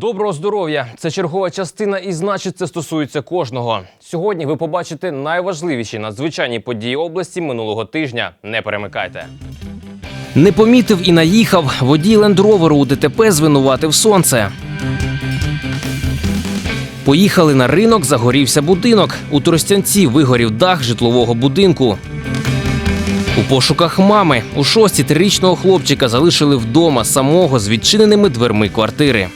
Доброго здоров'я! Це чергова частина, і значить, це стосується кожного. Сьогодні ви побачите найважливіші надзвичайні події області минулого тижня. Не перемикайте. Не помітив і наїхав. Водій лендроверу у ДТП звинуватив сонце. Поїхали на ринок, загорівся будинок. У Тростянці вигорів дах житлового будинку. У пошуках мами у шості трирічного хлопчика залишили вдома самого з відчиненими дверми квартири.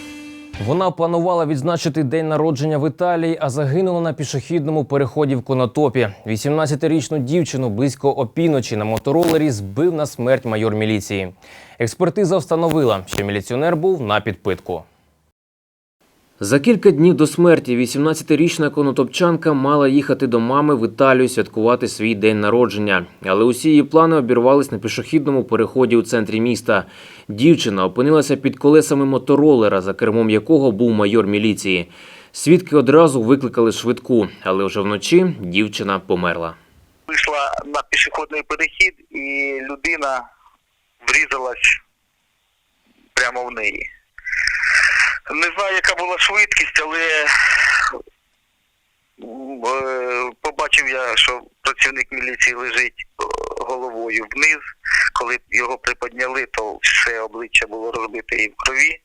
Вона планувала відзначити день народження в Італії, а загинула на пішохідному переході в Конотопі. 18-річну дівчину близько опівночі на моторолері збив на смерть майор міліції. Експертиза встановила, що міліціонер був на підпитку. За кілька днів до смерті 18-річна конотопчанка мала їхати до мами в Італію святкувати свій день народження, але усі її плани обірвались на пішохідному переході у центрі міста. Дівчина опинилася під колесами моторолера, за кермом якого був майор міліції. Свідки одразу викликали швидку, але вже вночі дівчина померла. вийшла на пішохідний перехід, і людина врізалась прямо в неї. Не знаю, яка була швидкість, але е, побачив я, що працівник міліції лежить е, головою вниз. Коли його приподняли, то все обличчя було розбите і в крові.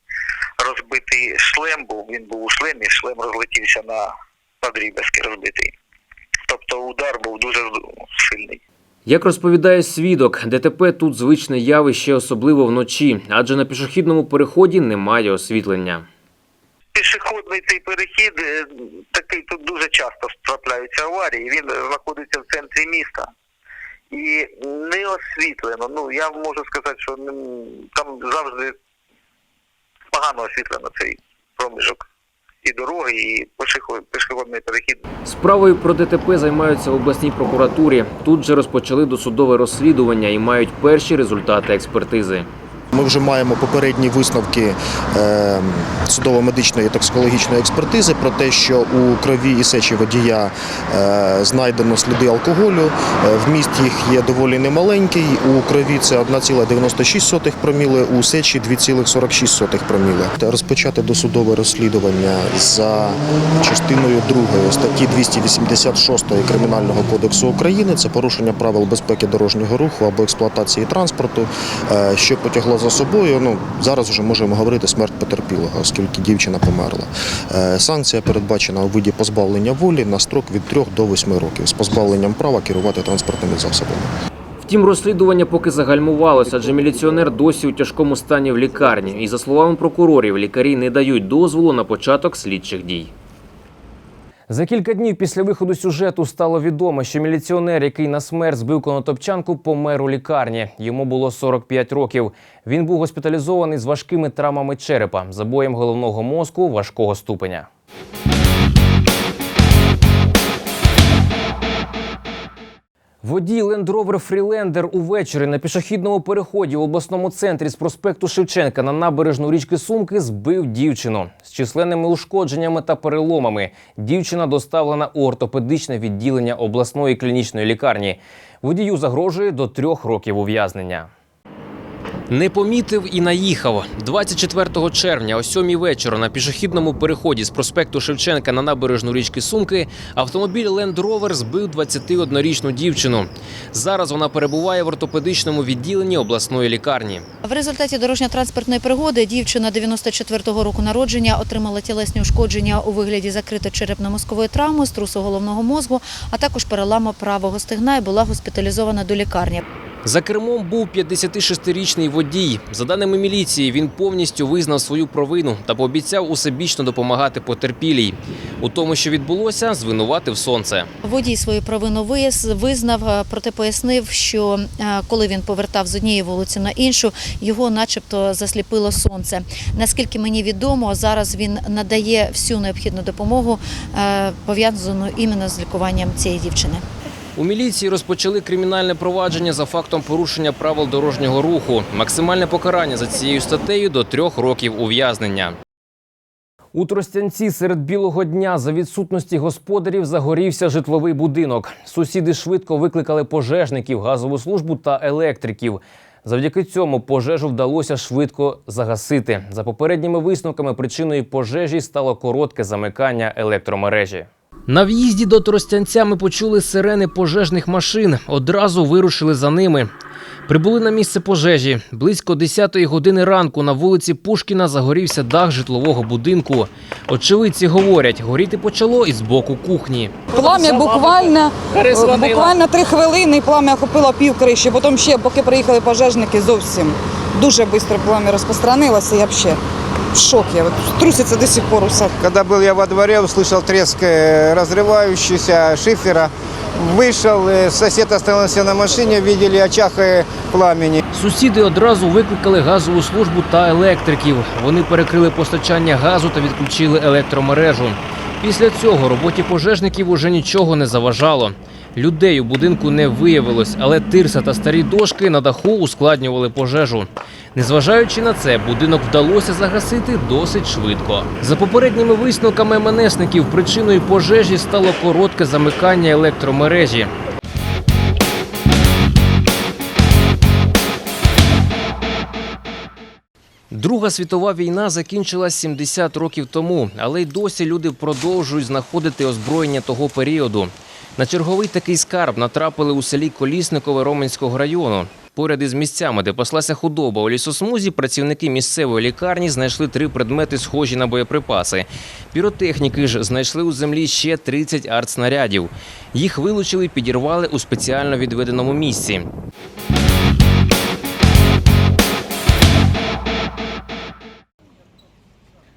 Розбитий шлем був, він був у шлемі, шлем розлетівся на надріб'язки розбитий. Тобто удар був дуже сильний. Як розповідає свідок, ДТП тут звичне явище, особливо вночі, адже на пішохідному переході немає освітлення. Пішохідний цей перехід е, такий тут дуже часто трапляються аварії. Він знаходиться в центрі міста і не освітлено. Ну я можу сказати, що там завжди погано освітлено цей проміжок і дороги, і пішохід- пішохідний перехід. Справою про ДТП займаються в обласній прокуратурі. Тут же розпочали досудове розслідування і мають перші результати експертизи. Ми вже маємо попередні висновки е, судово-медичної токсикологічної експертизи про те, що у крові і сечі водія е, знайдено сліди алкоголю. Е, вміст їх є доволі немаленький. У крові це 1,96 проміли, у сечі 2,46 проміли. Розпочати досудове розслідування за частиною 2 статті 286 Кримінального кодексу України. Це порушення правил безпеки дорожнього руху або експлуатації транспорту, що потягло за собою. Ну зараз вже можемо говорити смерть потерпілого, оскільки дівчина померла. Е, Санкція передбачена у виді позбавлення волі на строк від 3 до 8 років з позбавленням права керувати транспортними засобами. Втім, розслідування поки загальмувалося, адже міліціонер досі у тяжкому стані в лікарні. І за словами прокурорів, лікарі не дають дозволу на початок слідчих дій. За кілька днів після виходу сюжету стало відомо, що міліціонер, який на смерть збив конотопчанку, помер у лікарні. Йому було 45 років. Він був госпіталізований з важкими травмами черепа, забоєм головного мозку важкого ступеня. Водій Land Rover Freelander увечері на пішохідному переході в обласному центрі з проспекту Шевченка на набережну річки Сумки збив дівчину з численними ушкодженнями та переломами. Дівчина доставлена у ортопедичне відділення обласної клінічної лікарні. Водію загрожує до трьох років ув'язнення. Не помітив і наїхав 24 червня о 7 вечора на пішохідному переході з проспекту Шевченка на набережну річки Сумки автомобіль Land Rover збив 21-річну дівчину. Зараз вона перебуває в ортопедичному відділенні обласної лікарні. В результаті дорожньо-транспортної пригоди дівчина 94-го року народження отримала тілесні ушкодження у вигляді закритої черепно-мозкової травми, струсу головного мозку, а також переламу правого стегна і була госпіталізована до лікарні. За кермом був 56-річний водій. За даними міліції, він повністю визнав свою провину та пообіцяв усебічно допомагати потерпілій. У тому, що відбулося, звинуватив сонце. Водій свою провину визнав, е, проте пояснив, що е, коли він повертав з однієї вулиці на іншу, його начебто засліпило сонце. Наскільки мені відомо, зараз він надає всю необхідну допомогу е, пов'язану іменно з лікуванням цієї дівчини. У міліції розпочали кримінальне провадження за фактом порушення правил дорожнього руху. Максимальне покарання за цією статтею до трьох років ув'язнення. У Тростянці серед білого дня за відсутності господарів загорівся житловий будинок. Сусіди швидко викликали пожежників, газову службу та електриків. Завдяки цьому пожежу вдалося швидко загасити. За попередніми висновками, причиною пожежі стало коротке замикання електромережі. На в'їзді до Тростянця ми почули сирени пожежних машин. Одразу вирушили за ними. Прибули на місце пожежі. Близько 10-ї години ранку на вулиці Пушкіна загорівся дах житлового будинку. Очевидці говорять, горіти почало із боку кухні. Плам'я буквально, буквально три хвилини, і плам'я охопило пів криші. Потім ще, поки приїхали пожежники, зовсім дуже швидко плам'я розпространилося. Я взагалі в шокі. От Труситься до сих пор усе. Когда был я во дворе, услышал треск э, разрывающийся шифера. Вышел, э, сосед остановился на машине, видели очаг э, пламени. Сусіди одразу викликали газову службу та електриків. Вони перекрили постачання газу та відключили електромережу. Після цього роботі пожежників уже нічого не заважало. Людей у будинку не виявилось, але тирса та старі дошки на даху ускладнювали пожежу. Незважаючи на це, будинок вдалося загасити досить швидко. За попередніми висновками МНСників, причиною пожежі стало коротке замикання електромережі. Друга світова війна закінчилась 70 років тому, але й досі люди продовжують знаходити озброєння того періоду. На черговий такий скарб натрапили у селі Колісникове Роменського району. Поряд із місцями, де паслася худоба у лісосмузі, працівники місцевої лікарні знайшли три предмети, схожі на боєприпаси. Піротехніки ж знайшли у землі ще 30 артснарядів. Їх вилучили і підірвали у спеціально відведеному місці.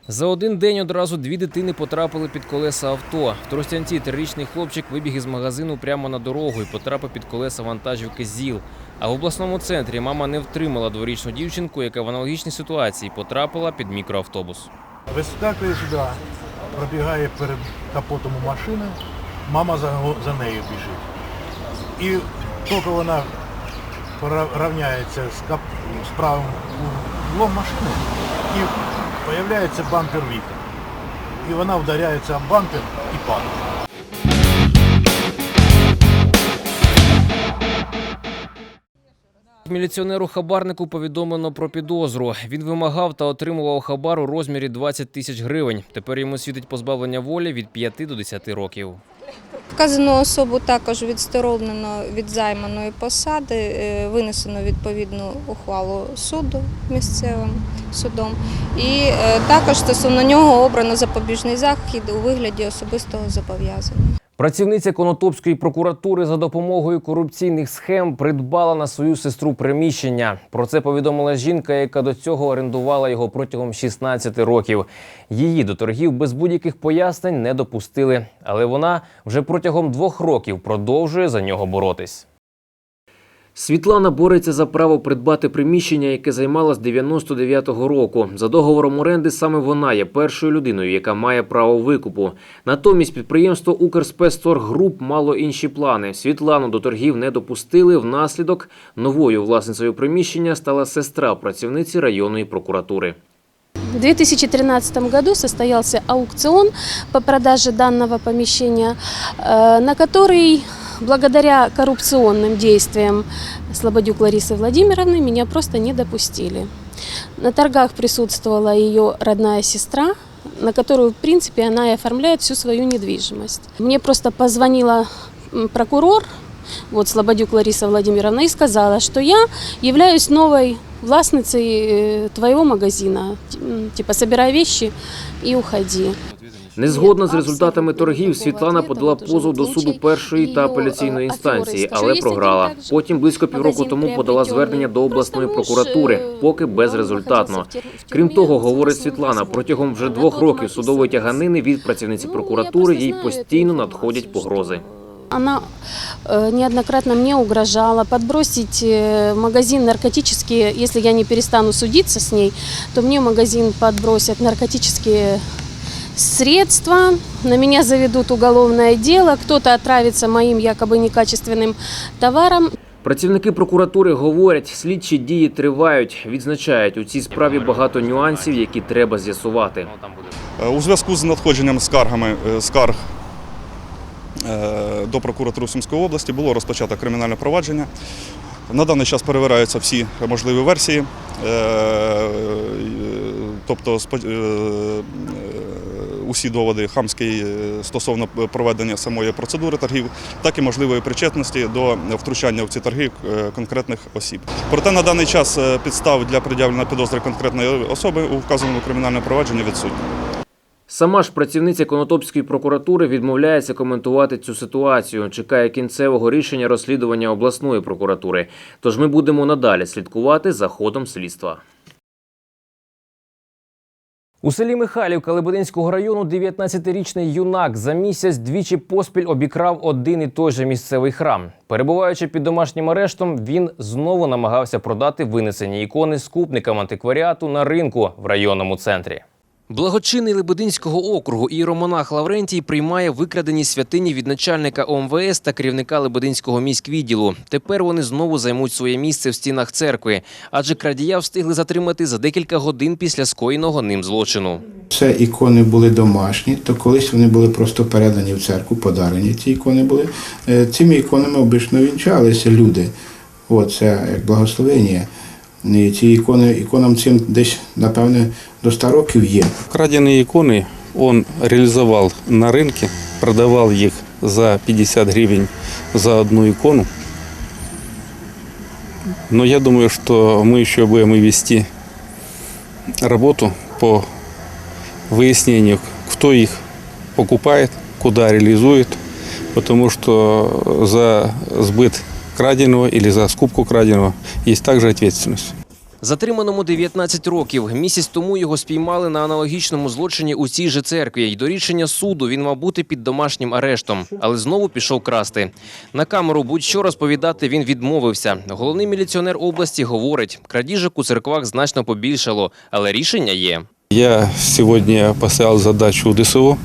За один день одразу дві дитини потрапили під колеса авто. В Тростянці трирічний хлопчик вибіг із магазину прямо на дорогу і потрапив під колеса вантажівки ЗІЛ. А в обласному центрі мама не втримала дворічну дівчинку, яка в аналогічній ситуації потрапила під мікроавтобус. Вискакує сюди, пробігає перед капотом у машини, мама за, за нею біжить. І тільки вона пора- рівняється з, кап, з правим углом машини, і з'являється бампер віка. І вона вдаряється об бампер і падає. Міліціонеру хабарнику повідомлено про підозру. Він вимагав та отримував хабар у розмірі 20 тисяч гривень. Тепер йому світить позбавлення волі від 5 до 10 років. Вказану особу також відсторонено від займаної посади, е, винесено відповідну ухвалу суду місцевим судом. І е, також стосовно нього обрано запобіжний захід у вигляді особистого зобов'язання. Працівниця Конотопської прокуратури за допомогою корупційних схем придбала на свою сестру приміщення. Про це повідомила жінка, яка до цього орендувала його протягом 16 років. Її до торгів без будь-яких пояснень не допустили, але вона вже протягом двох років продовжує за нього боротись. Світлана бореться за право придбати приміщення, яке займала з 99-го року. За договором оренди саме вона є першою людиною, яка має право викупу. Натомість підприємство Укрспецторгруп мало інші плани. Світлану до торгів не допустили. Внаслідок новою власницею приміщення стала сестра працівниці районної прокуратури. В 2013 году состоялся аукцион по продаже данного помещения, э, на который благодаря коррупционным действиям Слободюк Ларисы Владимировны меня просто не допустили. На торгах присутствовала ее родная сестра, на которую, в принципе, она и оформляет всю свою недвижимость. Мне просто позвонила прокурор, вот Слободюк Лариса Владимировна, и сказала, что я являюсь новой властницей э, твоего магазина. Типа, собирай вещи и уходи. Не згодна з результатами торгів, Світлана подала позов до суду першої та апеляційної інстанції, але програла. Потім близько півроку тому подала звернення до обласної прокуратури, поки безрезультатно. Крім того, говорить Світлана, протягом вже двох років судової тяганини від працівниці прокуратури їй постійно надходять погрози. Она э, неоднократно мне угрожала подбросить в магазин наркотические, если я не перестану судиться с ней, то мне магазин подбросят наркотические средства, на меня заведут уголовное дело, кто-то отравится моим якобы некачественным товаром. Працівники прокуратури говорять, слідчі дії тривають. Відзначають, у цій справі багато нюансів, які треба з'ясувати. Е, У зв'язку з надходженням скаргами е, скарг е, до прокуратури Сумської області було розпочато кримінальне провадження На даний час перевираються всі можливі версії, тобто усі доводи хамські е, стосовно проведення самої процедури торгів, так і можливої причетності до втручання в ці торги е, конкретних осіб. Проте на даний час е, підстав для пред'явлення підозри конкретної особи у вказаному кримінальному провадженні відсутні. Сама ж працівниця Конотопської прокуратури відмовляється коментувати цю ситуацію. Чекає кінцевого рішення розслідування обласної прокуратури. Тож ми будемо надалі слідкувати за ходом слідства. У селі Михайлівка Лебединського району 19-річний юнак за місяць двічі поспіль обікрав один і той же місцевий храм. Перебуваючи під домашнім арештом, він знову намагався продати винесені ікони скупникам антикваріату на ринку в районному центрі. Благочинний Лебединського округу іеромонах Лаврентій приймає викрадені святині від начальника ОМВС та керівника Лебединського міськвідділу. Тепер вони знову займуть своє місце в стінах церкви, адже крадія встигли затримати за декілька годин після скоєного ним злочину. Це ікони були домашні, то колись вони були просто передані в церкву, подарені ці ікони були. Е, Цими іконами обично вінчалися люди. От це як благословення. І ці ікони, іконам цим десь, напевне, до 100 років є. Краденые иконы он реализовал на рынке, продавал их за 50 гривен за одну икону. Но я думаю, что мы еще будем и вести работу по выяснению, кто их покупает, куда реализует, потому что за сбыт краденого или за скупку краденого есть также ответственность. Затриманому 19 років. Місяць тому його спіймали на аналогічному злочині у цій же церкві. І до рішення суду він мав бути під домашнім арештом, але знову пішов красти. На камеру будь-що розповідати він відмовився. Головний міліціонер області говорить, крадіжок у церквах значно побільшало, але рішення є. Я сегодня поставил задачу ДСО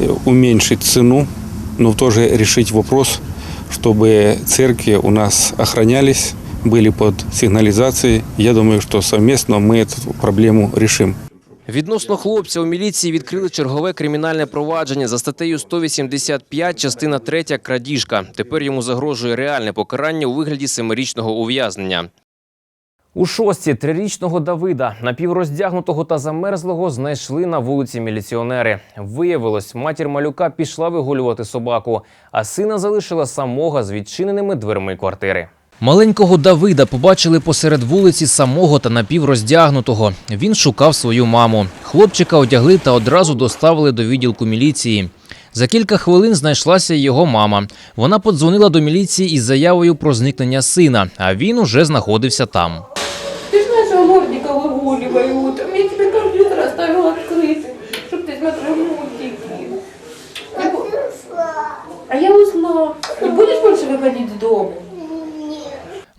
э, уменьшить цену, но тоже решить вопрос, чтобы церкви у нас охранялись, были под сигнализацией. Я думаю, что совместно мы эту проблему решим. Відносно хлопця у міліції відкрили чергове кримінальне провадження за статтею 185, частина 3 крадіжка. Тепер йому загрожує реальне покарання у вигляді семирічного ув'язнення. У шостці трирічного Давида, напівроздягнутого та замерзлого, знайшли на вулиці міліціонери. Виявилось, матір малюка пішла вигулювати собаку, а сина залишила самого з відчиненими дверми квартири. Маленького Давида побачили посеред вулиці самого та напівроздягнутого. Він шукав свою маму. Хлопчика одягли та одразу доставили до відділку міліції. За кілька хвилин знайшлася його мама. Вона подзвонила до міліції із заявою про зникнення сина, а він уже знаходився там. Ты же нашего мордика выгуливают. Я тебе компьютер оставила открытый, чтобы ты смотрел мультики. Не бу- А я ушла. Не будешь больше выходить с дома?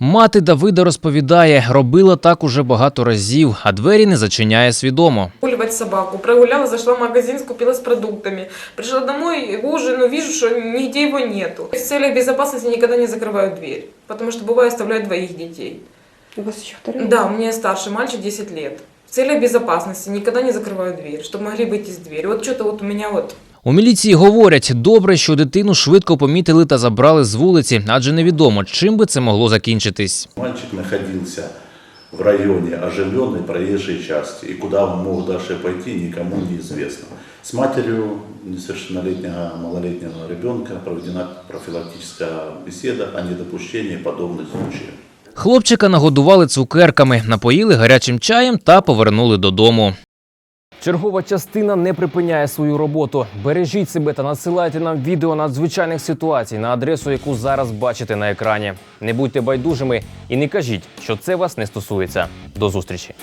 Мати Давида розповідає, робила так уже багато разів, а двері не зачиняє свідомо. Выгуливать собаку. Прогуляла, зашла в магазин, скупилась продуктами. Пришла домой, ужину, вижу, что нигде его нету. С целью безопасности никогда не закрываю дверь, потому что бывает оставляю двоих детей. У вас еще второй? Да, у меня старший мальчик 10 лет. В целях безопасности никогда не закрываю дверь, чтобы могли выйти с двери. Вот что-то вот у меня вот У міліції говорять, добре, що дитину швидко помітили та забрали з вулиці, адже невідомо, чим би це могло закінчитись. Мальчик находился в районе оживленной проезжей части, и куда он мог дальше пойти, никому не известно. С матерью несовершеннолетнего малолетнего ребенка проведена профилактическая беседа о недопущении подобных случаев. Хлопчика нагодували цукерками, напоїли гарячим чаєм та повернули додому. Чергова частина не припиняє свою роботу. Бережіть себе та надсилайте нам відео надзвичайних ситуацій на адресу, яку зараз бачите на екрані. Не будьте байдужими і не кажіть, що це вас не стосується. До зустрічі.